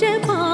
നാമം ജപായനം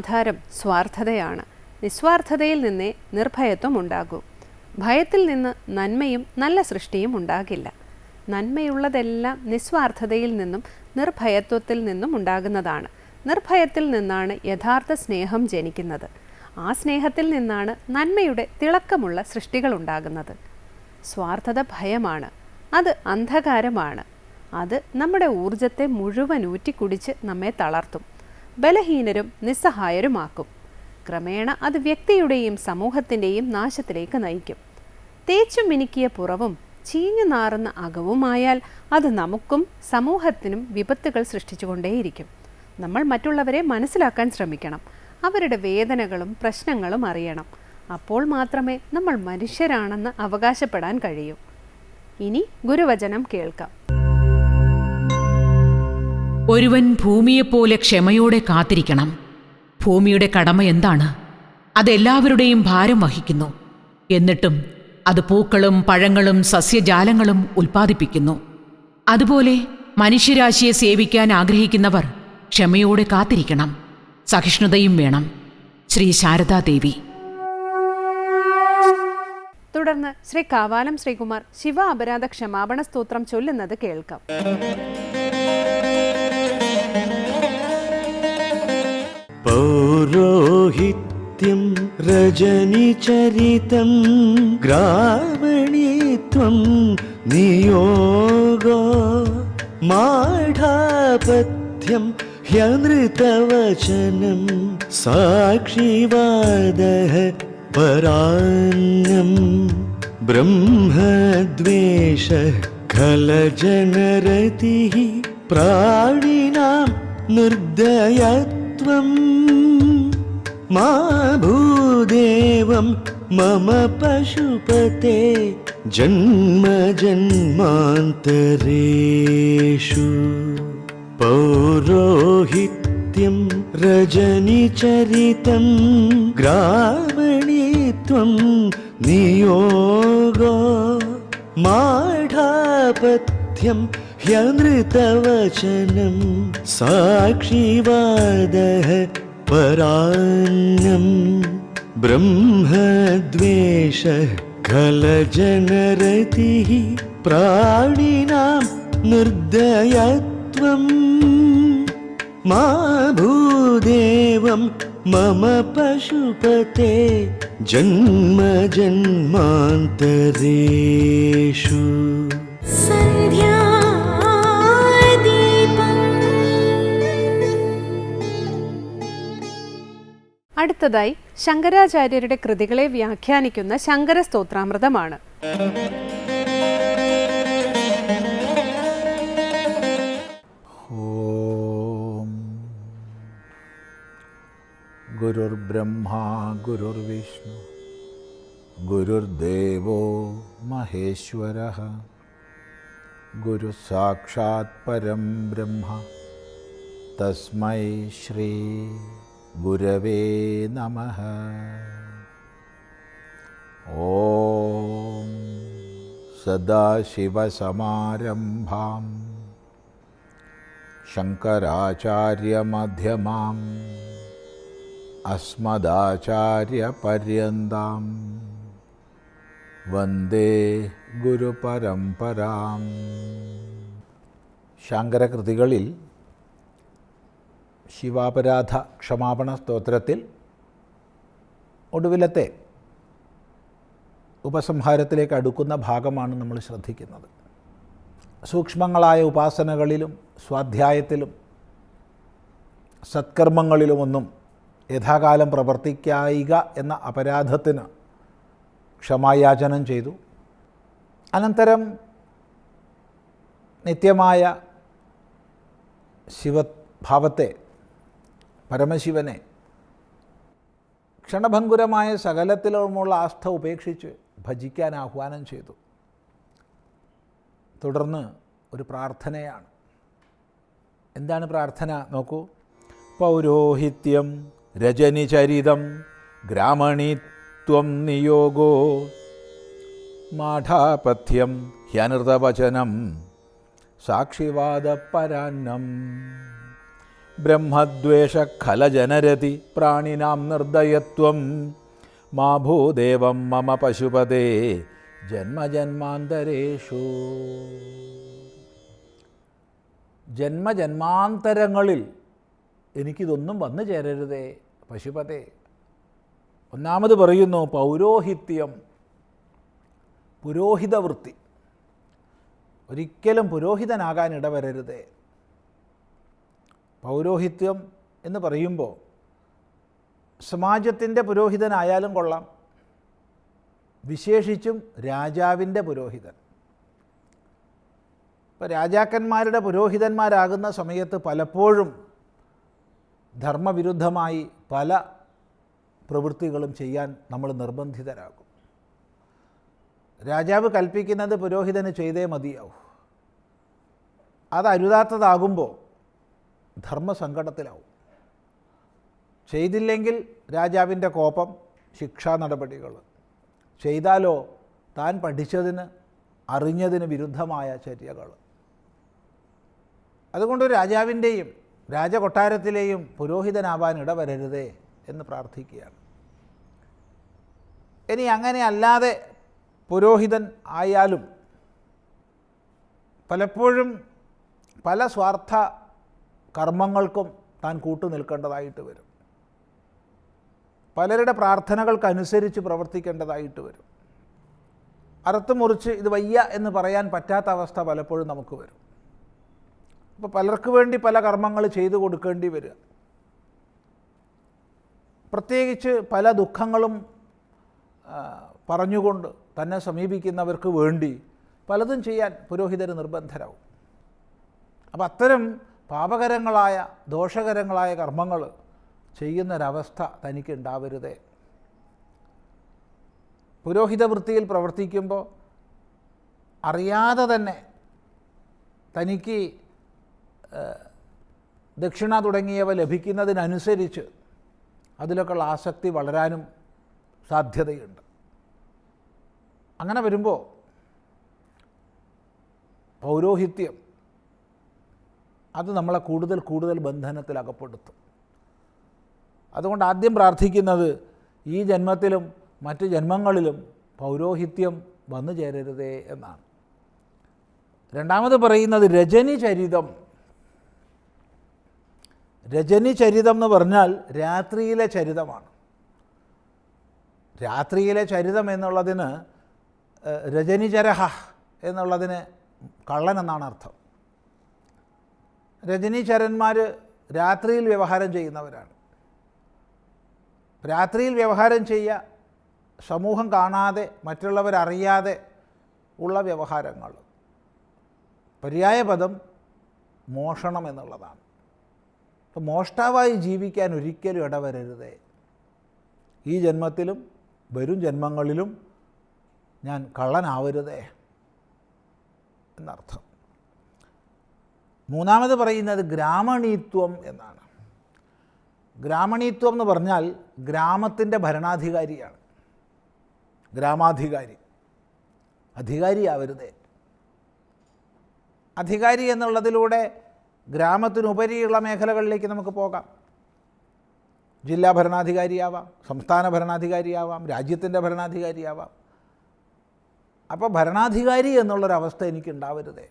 ആധാരം സ്വാർത്ഥതയാണ്. നിസ്വാർത്ഥതയിൽ നിന്നേ നിർഭയത്വം ഉണ്ടാകൂ. ഭയത്തിൽ നിന്ന് നന്മയും നല്ല സൃഷ്ടിയും ഉണ്ടാകില്ല. നന്മയുള്ളതെല്ലാം നിസ്വാർത്ഥതയിൽ നിന്നും നിർഭയത്വത്തിൽ നിന്നും ഉണ്ടാകുന്നതാണ്. നിർഭയത്തിൽ നിന്നാണ് യഥാർത്ഥ സ്നേഹം ജനിക്കുന്നത്. ആ സ്നേഹത്തിൽ നിന്നാണ് നന്മയുടെ തിളക്കമുള്ള സൃഷ്ടികൾ ഉണ്ടാകുന്നത്. സ്വാർത്ഥത ഭയമാണ്. അത് അന്ധകാരമാണ്. അത് നമ്മുടെ ഊർജത്തെ മുഴുവൻ ഊറ്റിക്കുടിച്ച് നമ്മെ തളർത്തും. ബലഹീനരും നിസ്സഹായരുമാക്കും. ക്രമേണ അത് വ്യക്തിയുടെയും സമൂഹത്തിന്റെയും നാശത്തിലേക്ക് നയിക്കും. തേച്ചു മിനുക്കിയ പുറവും ചീഞ്ഞു നാറുന്ന അകവുമായാൽ അത് നമുക്കും സമൂഹത്തിനും വിപത്തുകൾ സൃഷ്ടിച്ചുകൊണ്ടേയിരിക്കും. നമ്മൾ മറ്റുള്ളവരെ മനസ്സിലാക്കാൻ ശ്രമിക്കണം. അവരുടെ വേദനകളും പ്രശ്നങ്ങളും അറിയണം. അപ്പോൾ മാത്രമേ നമ്മൾ മനുഷ്യരാണെന്ന് അവകാശപ്പെടാൻ കഴിയൂ. ഇനി ഗുരുവചനം കേൾക്കാം. ഒരുവൻ ഭൂമിയെപ്പോലെ ക്ഷമയോടെ കാത്തിരിക്കണം. ഭൂമിയുടെ കടമ എന്താണ്? അതെല്ലാവരുടെയും ഭാരം വഹിക്കുന്നു. എന്നിട്ടും അത് പൂക്കളും പഴങ്ങളും സസ്യജാലങ്ങളും ഉൽപ്പാദിപ്പിക്കുന്നു. അതുപോലെ മനുഷ്യരാശിയെ സേവിക്കാൻ ആഗ്രഹിക്കുന്നവർ ക്ഷമയോടെ കാത്തിരിക്കണം. സഹിഷ്ണുതയും വേണം. ശ്രീ ശാരദാദേവി തുടർന്ന് ശ്രീ കാവാലം ശ്രീകുമാർ ശിവ അപരാധ ക്ഷമാപണ സ്തോത്രം ചൊല്ലുന്നത് കേൾക്കാം. പൗരോഹിത്യം രജനിചരിതം ഗ്രാമണീത്വം നിയോഗോ മാഠാപഥ്യം ഹ്യനൃതവചനം സാക്ഷിവാദः പരാന്നം ब्रह्मद्वेषः खलजनरतिः प्राणिनां निर्दयत्वम् मा भूदेवं मम पशुपते जन्म जन्मान्तरेषु पौरोहित्यं रजनिचरितं ग्रामणीत्वं नियोगो माढापथ्यं ह्यनृतवचनं साक्षिवादः परान्नं ब्रह्मद्वेषः खलजनरतिः प्राणिनां निर्दयत्वम् मा भूदेवं मम पशुपते जन्म जन्मान्तरेषु അടുത്തതായി ശങ്കരാചാര്യരുടെ കൃതികളെ വ്യാഖ്യാനിക്കുന്ന ശങ്കര സ്തോത്രാമൃതമാണ് ഗുരുർബ്രഹ്മാ ഗുരുർവിഷ്ണു ഗുരുദേവോ മഹേശ്വര. ഗുരു സാക്ഷാത് പരം ബ്രഹ്മ തസ്മൈ ശ്രീ ഗുരവേ നമ. ഓം സദാശിവസമാരംഭാം. ശങ്കരാചാര്യമധ്യമാം. അസ്മദാചാര്യപര്യന്താം. വന്ദേ ഗുരുപരംപരാം ശങ്കരകൃതികളിൽ ശിവാപരാധ ക്ഷമാപണ സ്തോത്രത്തിൽ ഒടുവിലത്തെ ഉപസംഹാരത്തിലേക്ക് അടുക്കുന്ന ഭാഗമാണ് നമ്മൾ ശ്രദ്ധിക്കുന്നത്. സൂക്ഷ്മങ്ങളായ ഉപാസനകളിലും സ്വാധ്യായത്തിലും സത്കർമ്മങ്ങളിലുമൊന്നും യഥാകാലം പ്രവർത്തിക്കായിക എന്ന അപരാധത്തിന് ക്ഷമായാചനം ചെയ്തു. അനന്തരം നിത്യമായ ശിവഭാവത്തെ പരമശിവനെ ക്ഷണഭങ്കുരമായ സകലത്തിലുമുള്ള ആസ്ഥ ഉപേക്ഷിച്ച് ഭജിക്കാൻ ആഹ്വാനം ചെയ്തു. തുടർന്ന് ഒരു പ്രാർത്ഥനയാണ്. എന്താണ് പ്രാർത്ഥന? നോക്കൂ. പൗരോഹിത്യം രജനിചരിതം ഗ്രാമണിത്വം നിയോഗോ മാഠാപഥ്യം ഹ്യനൃതവചനം സാക്ഷിവാദപരാന്നം ബ്രഹ്മദ്വേഷഖലജനരതി പ്രാണിനാം നിർദ്ദയത്വം മാ ഭൂദേവം മമ പശുപതേ ജന്മജന്മാന്തരേഷു. ജന്മജന്മാന്തരങ്ങളിൽ എനിക്കിതൊന്നും വന്നു ചേരരുതേ പശുപതേ. ഒന്നാമത് പറയുന്നു പൗരോഹിത്യം പുരോഹിതവൃത്തി. ഒരിക്കലും പുരോഹിതനാകാൻ ഇടവരരുതേ പൗരോഹിത്യം എന്ന് പറയുമ്പോൾ സമാജത്തിന്റെ പുരോഹിതനായാലും കൊള്ളാം വിശേഷിച്ചും രാജാവിന്റെ പുരോഹിതൻ. ഇപ്പോൾ രാജാക്കന്മാരുടെ പുരോഹിതന്മാരാകുന്ന സമയത്ത് പലപ്പോഴും ധർമ്മവിരുദ്ധമായി പല പ്രവൃത്തികളും ചെയ്യാൻ നമ്മൾ നിർബന്ധിതരാകും. രാജാവ് കൽപ്പിക്കുന്നത് പുരോഹിതന് ചെയ്തേ മതിയാവൂ. അത് അരുതാത്തതാകുമ്പോൾ ധർമ്മസങ്കടത്തിലാവും. ചെയ്തില്ലെങ്കിൽ രാജാവിന്റെ കോപം ശിക്ഷാ നടപടികൾ. ചെയ്താലോ താൻ പഠിച്ചതിന് അറിഞ്ഞതിന് വിരുദ്ധമായ ചര്യകൾ. അതുകൊണ്ട് രാജാവിന്റെയും രാജകൊട്ടാരത്തിലെയും പുരോഹിതനാവാൻ ഇടവരരുതേ എന്ന് പ്രാർത്ഥിക്കുകയാണ്. ഇനി അങ്ങനെ അല്ലാതെ പുരോഹിതൻ ആയാലും പലപ്പോഴും പല സ്വാർത്ഥ കർമ്മങ്ങൾക്കും താൻ കൂട്ടു നിൽക്കേണ്ടതായിട്ട് വരും. പലരുടെ പ്രാർത്ഥനകൾക്കനുസരിച്ച് പ്രവർത്തിക്കേണ്ടതായിട്ട് വരും. അറുത്ത് മുറിച്ച് ഇത് വയ്യ എന്ന് പറയാൻ പറ്റാത്ത അവസ്ഥ പലപ്പോഴും നമുക്ക് വരും. അപ്പോൾ പലർക്ക് വേണ്ടി പല കർമ്മങ്ങൾ ചെയ്തു കൊടുക്കേണ്ടി വരിക. പ്രത്യേകിച്ച് പല ദുഃഖങ്ങളും പറഞ്ഞുകൊണ്ട് തന്നെ സമീപിക്കുന്നവർക്ക് വേണ്ടി പലതും ചെയ്യാൻ പുരോഹിതർ നിർബന്ധരാകും അപ്പം അത്തരം പാപകരങ്ങളായ ദോഷകരങ്ങളായ കർമ്മങ്ങൾ ചെയ്യുന്നൊരവസ്ഥ തനിക്ക് ഉണ്ടാവരുതേ പുരോഹിത വൃത്തിയിൽ പ്രവർത്തിക്കുമ്പോൾ അറിയാതെ തന്നെ തനിക്ക് ദക്ഷിണ തുടങ്ങിയവ ലഭിക്കുന്നതിനനുസരിച്ച് അതിലൊക്കെയുള്ള ആസക്തി വളരാനും സാധ്യതയുണ്ട്. അങ്ങനെ വരുമ്പോൾ പൗരോഹിത്യം അത് നമ്മളെ കൂടുതൽ കൂടുതൽ ബന്ധനത്തിൽ അകപ്പെടുത്തും അതുകൊണ്ട് ആദ്യം പ്രാർത്ഥിക്കുന്നത് ഈ ജന്മത്തിലും മറ്റ് ജന്മങ്ങളിലും പൗരോഹിത്യം വന്നു ചേരരുതേ എന്നാണ്. രണ്ടാമത് പറയുന്നത് രജനി ചരിതം. രജനി ചരിതം എന്ന് പറഞ്ഞാൽ രാത്രിയിലെ ചരിതമാണ്. രാത്രിയിലെ ചരിതം എന്നുള്ളതിന് രജനിചരഹ എന്നുള്ളതിന് കള്ളൻ എന്നാണ് അർത്ഥം. രജനീചരന്മാർ രാത്രിയിൽ വ്യവഹാരം ചെയ്യുന്നവരാണ്. രാത്രിയിൽ വ്യവഹാരം ചെയ്യുക സമൂഹം കാണാതെ മറ്റുള്ളവരറിയാതെ ഉള്ള വ്യവഹാരങ്ങൾ. പര്യായ പദം മോഷണം എന്നുള്ളതാണ്. അപ്പോൾ മോഷ്ടാവായി ജീവിക്കാൻ ഒരിക്കലും ഇടവരരുതേ. ഈ ജന്മത്തിലും വരും ജന്മങ്ങളിലും ഞാൻ കള്ളനാവരുതേ എന്നർത്ഥം. മൂന്നാമത് പറയുന്നത് ഗ്രാമണീത്വം എന്നാണ്. ഗ്രാമണീത്വം എന്ന് പറഞ്ഞാൽ ഗ്രാമത്തിന്റെ ഭരണാധികാരിയാണ്. ഗ്രാമാധികാരി. അധികാരിയാവരുതേ. അധികാരി എന്നുള്ളതിലൂടെ ഗ്രാമത്തിനുപരിയുള്ള മേഖലകളിലേക്ക് നമുക്ക് പോകാം. ജില്ലാ ഭരണാധികാരിയാവാം സംസ്ഥാന ഭരണാധികാരിയാവാം രാജ്യത്തിന്റെ ഭരണാധികാരിയാവാം. അപ്പോൾ ഭരണാധികാരി എന്നുള്ളൊരവസ്ഥ എനിക്ക് ഉണ്ടാവരുതേ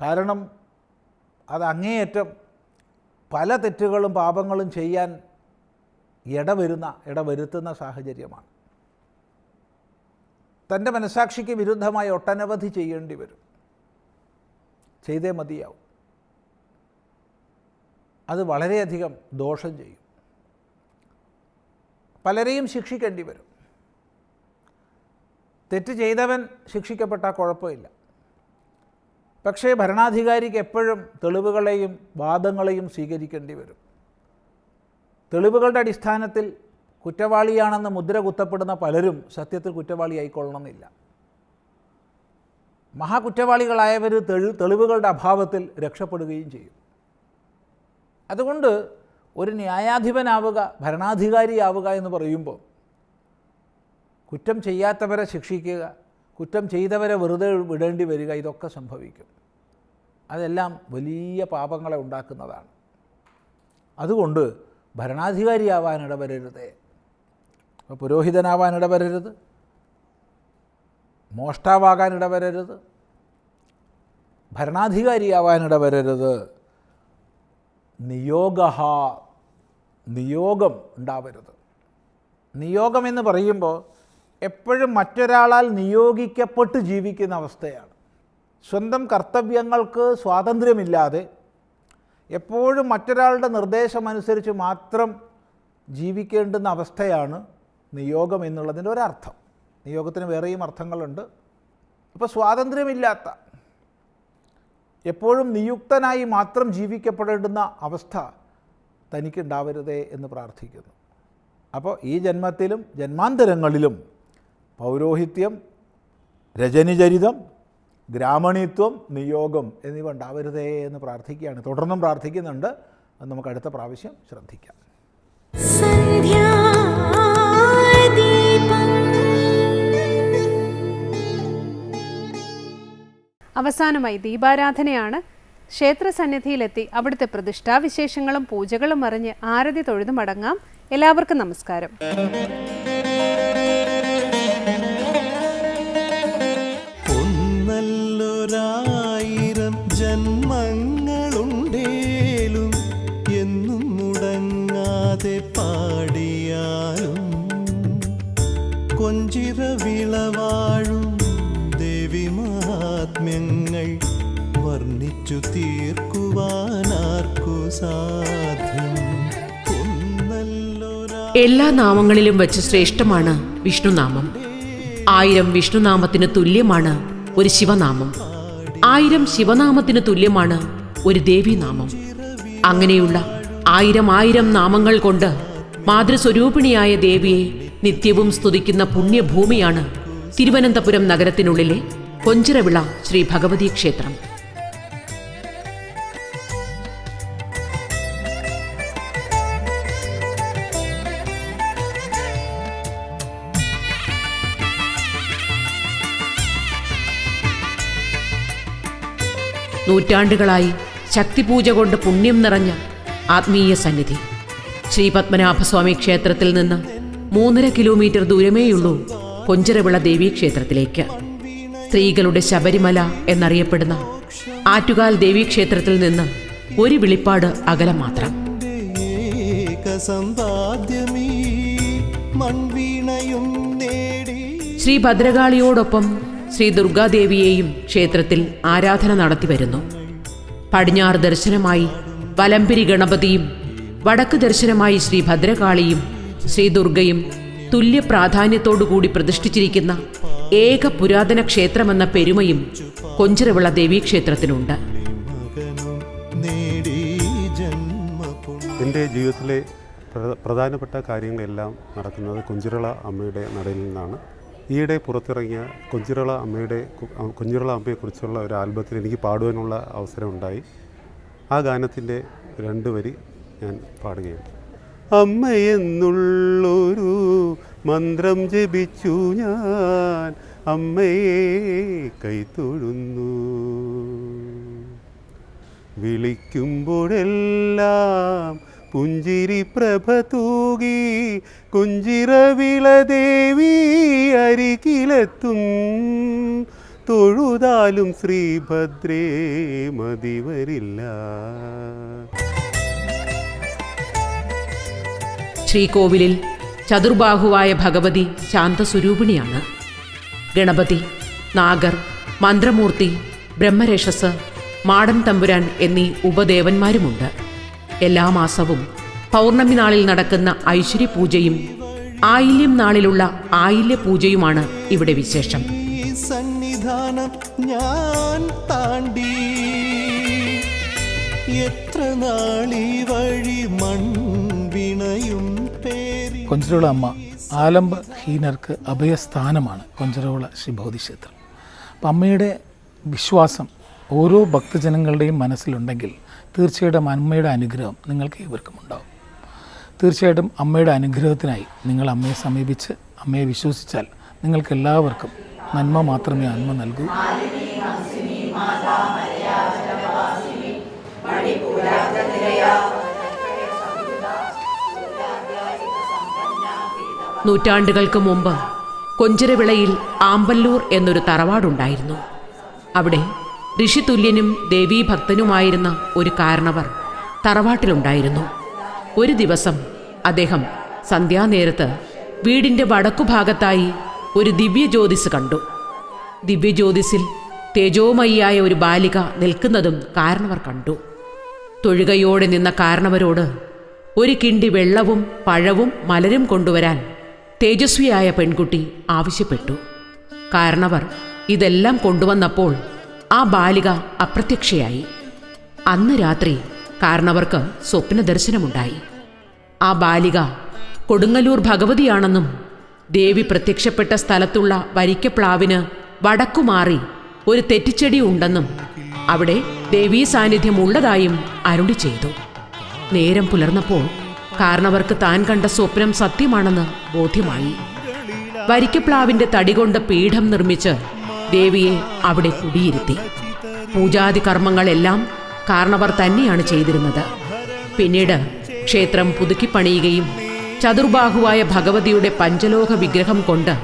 കാരണം അത് അങ്ങേയറ്റം പല തെറ്റുകളും പാപങ്ങളും ചെയ്യാൻ ഇടവരുന്ന ഇടവരുത്തുന്ന സാഹചര്യമാണ്. തന്റെ മനസാക്ഷിക്ക് വിരുദ്ധമായി ഒട്ടനവധി ചെയ്യേണ്ടി വരും. ചെയ്തേ മതിയാവും. അത് വളരെയധികം ദോഷം ചെയ്യും. പലരെയും ശിക്ഷിക്കേണ്ടി വരും. തെറ്റ് ചെയ്തവൻ ശിക്ഷിക്കപ്പെട്ടാൽ കുഴപ്പമില്ല. പക്ഷേ ഭരണാധികാരിക്ക് എപ്പോഴും തെളിവുകളെയും വാദങ്ങളെയും സ്വീകരിക്കേണ്ടി വരും. തെളിവുകളുടെ അടിസ്ഥാനത്തിൽ കുറ്റവാളിയാണെന്ന് മുദ്ര കുത്തപ്പെടുന്ന പലരും സത്യത്തിൽ കുറ്റവാളിയായിക്കൊള്ളണമെന്നില്ല മഹാകുറ്റവാളികളായവർ തെളി തെളിവുകളുടെ അഭാവത്തിൽ രക്ഷപ്പെടുകയും ചെയ്യും. അതുകൊണ്ട് ഒരു ന്യായാധിപനാവുക ഭരണാധികാരിയാവുക എന്ന് പറയുമ്പോൾ കുറ്റം ചെയ്യാത്തവരെ ശിക്ഷിക്കുക കുറ്റം ചെയ്തവരെ വെറുതെ വിടേണ്ടി വരിക ഇതൊക്കെ സംഭവിക്കും. അതെല്ലാം വലിയ പാപങ്ങളെ ഉണ്ടാക്കുന്നതാണ്. അതുകൊണ്ട് ഭരണാധികാരിയാവാൻ ഇടവരരുതേ അപ്പോൾ പുരോഹിതനാവാൻ ഇടവരരുത് മോഷ്ടാവാകാൻ ഇടവരരുത് ഭരണാധികാരിയാവാൻ ഇടവരരുത് നിയോഗ നിയോഗം ഉണ്ടാവരുത്. നിയോഗം എന്ന് പറയുമ്പോൾ എപ്പോഴും മറ്റൊരാളാൽ നിയോഗിക്കപ്പെട്ട് ജീവിക്കുന്ന അവസ്ഥയാണ്. സ്വന്തം കർത്തവ്യങ്ങൾക്ക് സ്വാതന്ത്ര്യമില്ലാതെ എപ്പോഴും മറ്റൊരാളുടെ നിർദ്ദേശമനുസരിച്ച് മാത്രം ജീവിക്കേണ്ടുന്ന അവസ്ഥയാണ് നിയോഗം എന്നുള്ളതിന്റെ ഒരർത്ഥം. നിയോഗത്തിന് വേറെയും അർത്ഥങ്ങളുണ്ട്. അപ്പോൾ സ്വാതന്ത്ര്യമില്ലാത്ത എപ്പോഴും നിയുക്തനായി മാത്രം ജീവിക്കപ്പെടേണ്ടുന്ന അവസ്ഥ തനിക്കുണ്ടാവരുതേ എന്ന് പ്രാർത്ഥിക്കുന്നു. അപ്പോൾ ഈ ജന്മത്തിലും ജന്മാന്തരങ്ങളിലും പൗരോഹിത്യം രജനിചരിതം ഗ്രാമണിത്വം നിയോഗം എന്നിവ ഉണ്ടാവരുതേ എന്ന് പ്രാർത്ഥിക്കുകയാണ്. തുടർന്നും പ്രാർത്ഥിക്കുന്നുണ്ട്. അത് നമുക്ക് അടുത്ത പ്രാവശ്യം ശ്രദ്ധിക്കാം. അവസാനമായി ദീപാരാധനയാണ്. ക്ഷേത്ര സന്നിധിയിലെത്തി അവിടുത്തെ പ്രതിഷ്ഠാവിശേഷങ്ങളും പൂജകളും അറിഞ്ഞ് ആരതി തൊഴുതു മടങ്ങാം. എല്ലാവർക്കും നമസ്കാരം. വർണിച്ചു തീർക്കുവാനാർക്കു സാധ്യം? എല്ലാ നാമങ്ങളിലും വെച്ച് ശ്രേഷ്ഠമാണ് വിഷ്ണുനാമം. ആയിരം വിഷ്ണുനാമത്തിന് തുല്യമാണ് ഒരു ശിവനാമം. ആയിരം ശിവനാമത്തിന് തുല്യമാണ് ഒരു ദേവീനാമം. അങ്ങനെയുള്ള ആയിരം ആയിരം നാമങ്ങൾ കൊണ്ട് മാതൃസ്വരൂപിണിയായ ദേവിയെ നിത്യവും സ്തുതിക്കുന്ന പുണ്യഭൂമിയാണ് തിരുവനന്തപുരം നഗരത്തിനുള്ളിലെ കൊഞ്ചിറവിള ശ്രീ ഭഗവതി ക്ഷേത്രം നൂറ്റാണ്ടുകളായി ശക്തിപൂജ കൊണ്ട് പുണ്യം നിറഞ്ഞ ആത്മീയ സന്നിധി. ശ്രീ പത്മനാഭസ്വാമി ക്ഷേത്രത്തിൽ നിന്ന് മൂന്നര കിലോമീറ്റർ ദൂരമേയുള്ളൂ കൊഞ്ചരവിള ദേവീ ക്ഷേത്രത്തിലേക്ക് സ്ത്രീകളുടെ ശബരിമല എന്നറിയപ്പെടുന്ന ആറ്റുകാൽ ദേവീക്ഷേത്രത്തിൽ നിന്ന് ഒരു വിളിപ്പാട് അകലം മാത്രം. ശ്രീ ഭദ്രകാളിയോടൊപ്പം ശ്രീ ദുർഗാദേവിയെയും ക്ഷേത്രത്തിൽ ആരാധന നടത്തി വരുന്നു പടിഞ്ഞാറ് ദർശനമായി വലമ്പിരി ഗണപതിയും വടക്ക് ദർശനമായി ശ്രീ ഭദ്രകാളിയും ശ്രീ ദുർഗയും തുല്യ പ്രാധാന്യത്തോടുകൂടി പ്രതിഷ്ഠിച്ചിരിക്കുന്ന ഏക പുരാതന ക്ഷേത്രമെന്ന പെരുമയും കൊഞ്ചിറവിള ദേവീക്ഷേത്രത്തിനുണ്ട്. എന്റെ ജീവിതത്തിലെ പ്രധാനപ്പെട്ട കാര്യങ്ങളെല്ലാം നടക്കുന്നത് കുഞ്ചിറള അമ്മയുടെ നടയിൽ നിന്നാണ്. ഈയിടെ പുറത്തിറങ്ങിയ കുഞ്ചിറള അമ്മയുടെ കുഞ്ഞിരള അമ്മയെക്കുറിച്ചുള്ള ഒരു ആൽബത്തിൽ എനിക്ക് പാടുവാനുള്ള അവസരം ഉണ്ടായി ആ ഗാനത്തിന്റെ രണ്ട് വരി ഞാൻ പാടുകയാണ്. അമ്മയെന്നുള്ളൊരു മന്ത്രം ജപിച്ചു ഞാൻ അമ്മയെ കൈത്തൊഴുന്നു. വിളിക്കുമ്പോഴെല്ലാം പുഞ്ചിരി പ്രഭ തൂകി കുഞ്ചിറവിള ദേവി അരികിലെത്തും. തൊഴുതാലും ശ്രീഭദ്രേ മതിവരില്ല ശ്രീകോവിലിൽ ചതുർബാഹുവായ ഭഗവതി ശാന്തസ്വരൂപിണിയാണ്. ഗണപതി നാഗർ മന്ത്രമൂർത്തി ബ്രഹ്മരേഷസ് മാടൻ തമ്പുരാൻ എന്നീ ഉപദേവന്മാരുമുണ്ട്. എല്ലാ മാസവും പൗർണമി നാളിൽ നടക്കുന്ന ഐശ്വര്യ പൂജയും ആയില്യം നാളിലുള്ള ആയില്യ പൂജയുമാണ് ഇവിടെ വിശേഷം. സന്നിധാനം ഞാൻ താണ്ടി. എത്ര നാളി വഴി മൺവിണയും പേരി കൊഞ്ചിരോള അമ്മ ആലംബ ഹീനർക്ക് അഭയസ്ഥാനമാണ് കൊഞ്ചിരോള ശ്രീഭഗവതി ക്ഷേത്രം അപ്പം അമ്മയുടെ വിശ്വാസം ഓരോ ഭക്തജനങ്ങളുടെയും മനസ്സിലുണ്ടെങ്കിൽ തീർച്ചയായിട്ടും അമ്മയുടെ അനുഗ്രഹം നിങ്ങൾക്ക് ഏവർക്കും ഉണ്ടാവും. തീർച്ചയായിട്ടും അമ്മയുടെ അനുഗ്രഹത്തിനായി നിങ്ങൾ അമ്മയെ സമീപിച്ച് അമ്മയെ വിശ്വസിച്ചാൽ നിങ്ങൾക്ക് എല്ലാവർക്കും നന്മ മാത്രമേ അന്മ നൽകൂ. നൂറ്റാണ്ടുകൾക്ക് മുമ്പ് കൊഞ്ചരവിളയിൽ ആമ്പല്ലൂർ എന്നൊരു തറവാടുണ്ടായിരുന്നു. അവിടെ ഋഷിതുല്യനും ദേവീഭക്തനുമായിരുന്ന ഒരു കാരണവർ തറവാട്ടിലുണ്ടായിരുന്നു. ഒരു ദിവസം അദ്ദേഹം സന്ധ്യാനേരത്ത് വീടിന്റെ വടക്കുഭാഗത്തായി ഒരു ദിവ്യജ്യോതിസ് കണ്ടു. ദിവ്യജ്യോതിസിൽ തേജോമയിയായ ഒരു ബാലിക നിൽക്കുന്നതും കാരണവർ കണ്ടു. തൊഴുകയോടെ നിന്ന കാരണവരോട് ഒരു കിണ്ടി വെള്ളവും പഴവും മലരും കൊണ്ടുവരാൻ തേജസ്വിയായ പെൺകുട്ടി ആവശ്യപ്പെട്ടു. കാരണവർ ഇതെല്ലാം കൊണ്ടുവന്നപ്പോൾ ആ ബാലിക അപ്രത്യക്ഷയായി. അന്ന് രാത്രി കാരണവർക്ക് സ്വപ്ന ദർശനമുണ്ടായി. ആ ബാലിക കൊടുങ്ങല്ലൂർ ഭഗവതിയാണെന്നും ദേവി പ്രത്യക്ഷപ്പെട്ട സ്ഥലത്തുള്ള വരിക്കപ്ലാവിന് വടക്കുമാറി ഒരു തെറ്റിച്ചെടി ഉണ്ടെന്നും അവിടെ ദേവീ സാന്നിധ്യം ഉള്ളതായും അരുളി ചെയ്തു. നേരം പുലർന്നപ്പോൾ കാരണവർക്ക് താൻ കണ്ട സ്വപ്നം സത്യമാണെന്ന് ബോധ്യമായി. വരിക്കപ്ലാവിന്റെ തടികൊണ്ട് പീഠം നിർമ്മിച്ച് ദേവിയെ അവിടെ കുടിയിരുത്തി. പൂജാതി കർമ്മങ്ങളെല്ലാം കാരണവർ തന്നെയാണ് ചെയ്തിരുന്നത്. പിന്നീട് ക്ഷേത്രം പുതുക്കിപ്പണിയുകയും ചതുർബാഹുവായ ഭഗവതിയുടെ പഞ്ചലോക വിഗ്രഹം കൊണ്ട്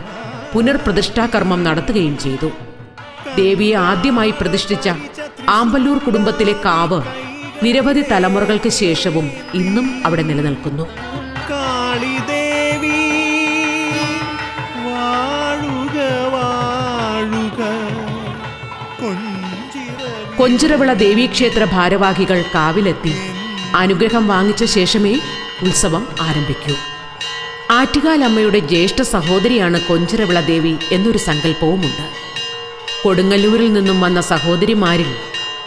പുനർപ്രതിഷ്ഠാകർമ്മം നടത്തുകയും ചെയ്തു. ദേവിയെ ആദ്യമായി പ്രതിഷ്ഠിച്ച ആമ്പല്ലൂർ കുടുംബത്തിലെ കാവ് നിരവധി തലമുറകൾക്ക് ശേഷവും ഇന്നും അവിടെ നിലനിൽക്കുന്നു. കൊഞ്ചിറ കൊഞ്ചിറവിള ദേവീക്ഷേത്ര ഭാരവാഹികൾ കാവിലെത്തി. അനുഗ്രഹം വാങ്ങിച്ച ശേഷമേ ഉത്സവം ആരംഭിക്കൂ. ആറ്റുകാലമ്മയുടെ ജ്യേഷ്ഠ സഹോദരിയാണ് കൊഞ്ചിറവിള ദേവി എന്നൊരു സങ്കല്പവുമുണ്ട്. കൊടുങ്ങല്ലൂരിൽ നിന്നും വന്ന സഹോദരിമാരിൽ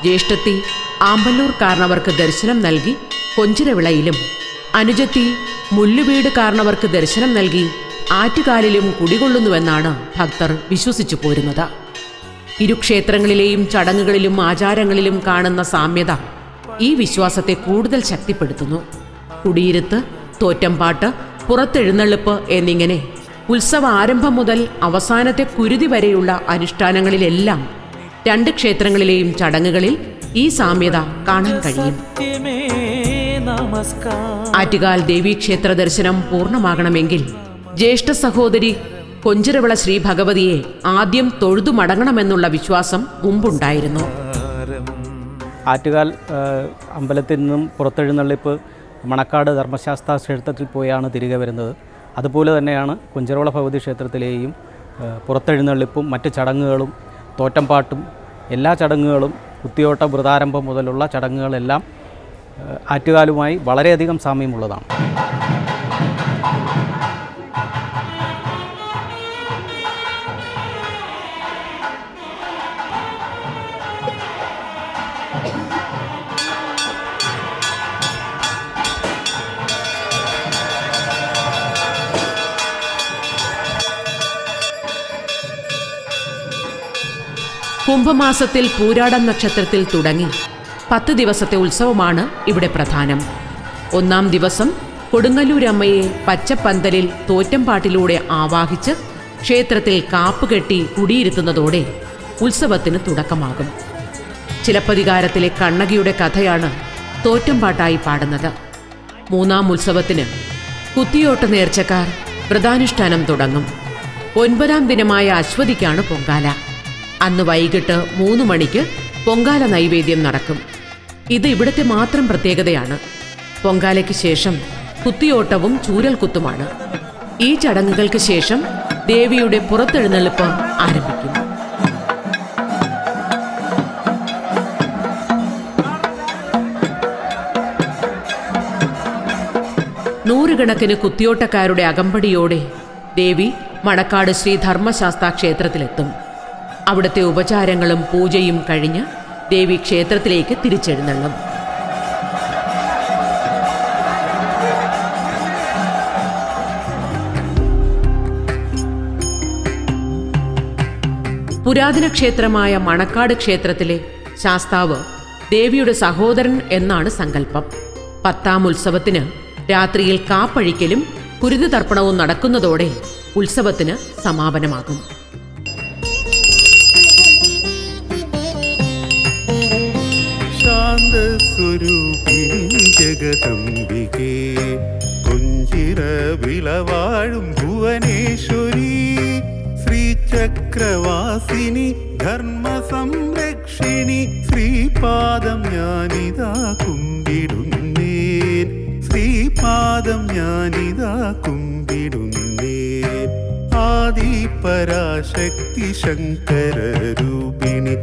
ജ്യേഷ്ഠത്തി ആമ്പല്ലൂർ കാരണവർക്ക് ദർശനം നൽകി കൊഞ്ചിരവിളയിലും അനുജത്തി മുല്ലുവീട് കാരണവർക്ക് ദർശനം നൽകി ആറ്റുകാലിലും കുടികൊള്ളുന്നുവെന്നാണ് ഭക്തർ വിശ്വസിച്ചു പോരുന്നത്. ഇരു ക്ഷേത്രങ്ങളിലെയും ചടങ്ങുകളിലും ആചാരങ്ങളിലും കാണുന്ന സാമ്യത ഈ വിശ്വാസത്തെ കൂടുതൽ ശക്തിപ്പെടുത്തുന്നു. കുടിയിരുത്ത് തോറ്റംപാട്ട് പുറത്തെഴുന്നള്ളിപ്പ് എന്നിങ്ങനെ ഉത്സവ ആരംഭം മുതൽ അവസാനത്തെ കുരുതി വരെയുള്ള അനുഷ്ഠാനങ്ങളിലെല്ലാം രണ്ട് ക്ഷേത്രങ്ങളിലെയും ചടങ്ങുകളിൽ ഈ സാമ്യത കാണാൻ കഴിയും. ആറ്റുകാൽ ദേവീക്ഷേത്ര ദർശനം പൂർണമാകണമെങ്കിൽ ജ്യേഷ്ഠ സഹോദരി കൊഞ്ചിരവിള ശ്രീ ഭഗവതിയെ ആദ്യം തൊഴുതു മടങ്ങണമെന്നുള്ള വിശ്വാസം മുമ്പുണ്ടായിരുന്നു. ആറ്റുകാൽ അമ്പലത്തിൽ നിന്നും പുറത്തെഴുന്നള്ളിപ്പ് മണക്കാട് ധർമ്മശാസ്ത്ര ക്ഷേത്രത്തിൽ പോയാണ് തിരികെ വരുന്നത്. അതുപോലെ തന്നെയാണ് കുഞ്ചിരവള ഭഗവതി ക്ഷേത്രത്തിലെയും പുറത്തെഴുന്നള്ളിപ്പും മറ്റ് ചടങ്ങുകളും തോറ്റംപാട്ടും എല്ലാ ചടങ്ങുകളും കുത്തിയോട്ട വൃതാരംഭം മുതലുള്ള ചടങ്ങുകളെല്ലാം ആറ്റുകാലുമായി വളരെയധികം സാമ്യമുള്ളതാണ്. കുംഭമാസത്തിൽ പൂരാടം നക്ഷത്രത്തിൽ തുടങ്ങി. പത്ത് ദിവസത്തെ ഉത്സവമാണ് ഇവിടെ പ്രധാനം. ഒന്നാം ദിവസം കൊടുങ്ങല്ലൂരമ്മയെ പച്ചപ്പന്തലിൽ തോറ്റംപാട്ടിലൂടെ ആവാഹിച്ച് ക്ഷേത്രത്തിൽ കാപ്പുകെട്ടി കുടിയിരുത്തുന്നതോടെ ഉത്സവത്തിന് തുടക്കമാകും. ചിലപ്പതികാരത്തിലെ കണ്ണകിയുടെ കഥയാണ് തോറ്റംപാട്ടായി പാടുന്നത്. മൂന്നാം ഉത്സവത്തിന് കുത്തിയോട്ട നേർച്ചക്കാർ വ്രതാനുഷ്ഠാനം തുടങ്ങും. ഒൻപതാം ദിനമായ അശ്വതിക്കാണ് പൊങ്കാല. അന്ന് വൈകിട്ട് മൂന്ന് മണിക്ക് പൊങ്കാല നൈവേദ്യം നടക്കും. ഇത് ഇവിടുത്തെ മാത്രം പ്രത്യേകതയാണ്. പൊങ്കാലയ്ക്ക് ശേഷം കുത്തിയോട്ടവും ചൂരൽകുത്തുമാണ് ഈ ചടങ്ങുകൾക്ക് ശേഷം ദേവിയുടെ പുറത്തെഴുന്നള്ളിപ്പ് ആരംഭിക്കും. നൂറുകണക്കിന് കുത്തിയോട്ടക്കാരുടെ അകമ്പടിയോടെ ദേവി മണക്കാട് ശ്രീ ക്ഷേത്രത്തിലെത്തും അവിടുത്തെ ഉപചാരങ്ങളും പൂജയും കഴിഞ്ഞ് ദേവി ക്ഷേത്രത്തിലേക്ക് തിരിച്ചെഴുന്നള്ളും. പുരാതന ക്ഷേത്രമായ മണക്കാട് ക്ഷേത്രത്തിലെ ശാസ്താവ് ദേവിയുടെ സഹോദരൻ എന്നാണ് സങ്കല്പം. പത്താം ഉത്സവത്തിന് രാത്രിയിൽ കാപ്പഴിക്കലും കുരുതി തർപ്പണവും നടക്കുന്നതോടെ ഉത്സവത്തിന് സമാപനമാകും. ശാന്തസ്വരൂപിണി ജഗദംബികേ കുഞ്ചിര വിളവാഴും ഭുവനേശ്വരി. ശ്രീചക്രവാസിനി ധർമ്മ സംരക്ഷിണി ശ്രീപാദം ഞാനിതാ കുമ്പിടുന്നേൻ. ശ്രീപാദം ഞാനിതാ കുമ്പിടുന്നേൻ. ആദിപരാശക്തി ശങ്കരരൂപിണി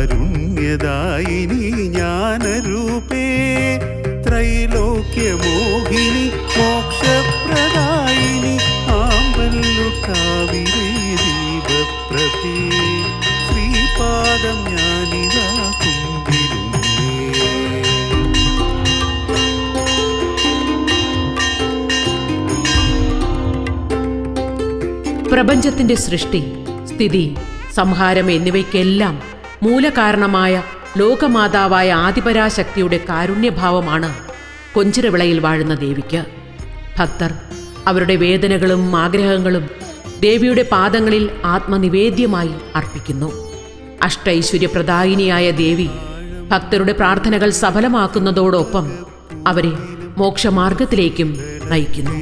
കാരുണ്യദായിനി ജ്ഞാനരൂപേ. ത്രൈലോക്യമോഹിനി മോക്ഷപ്രദായിനി ആമ്പല്ലു കാവിരേ ശ്രീപാദം ഞാനിതാ പ്രപഞ്ചത്തിന്റെ സൃഷ്ടി സ്ഥിതി സംഹാരം എന്നിവയ്ക്കെല്ലാം മൂലകാരണമായ ലോകമാതാവായ ആദിപരാശക്തിയുടെ കാരുണ്യഭാവമാണ് കൊഞ്ചിരവിളയിൽ വാഴുന്ന ദേവിക്ക്. ഭക്തർ അവരുടെ വേദനകളും ആഗ്രഹങ്ങളും ദേവിയുടെ പാദങ്ങളിൽ ആത്മനിവേദ്യമായി അർപ്പിക്കുന്നു. അഷ്ടൈശ്വര്യപ്രദായിനിയായ ദേവി ഭക്തരുടെ പ്രാർത്ഥനകൾ സഫലമാക്കുന്നതോടൊപ്പം അവരെ മോക്ഷമാർഗത്തിലേക്കും നയിക്കുന്നു.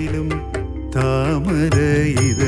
താമരയിൽ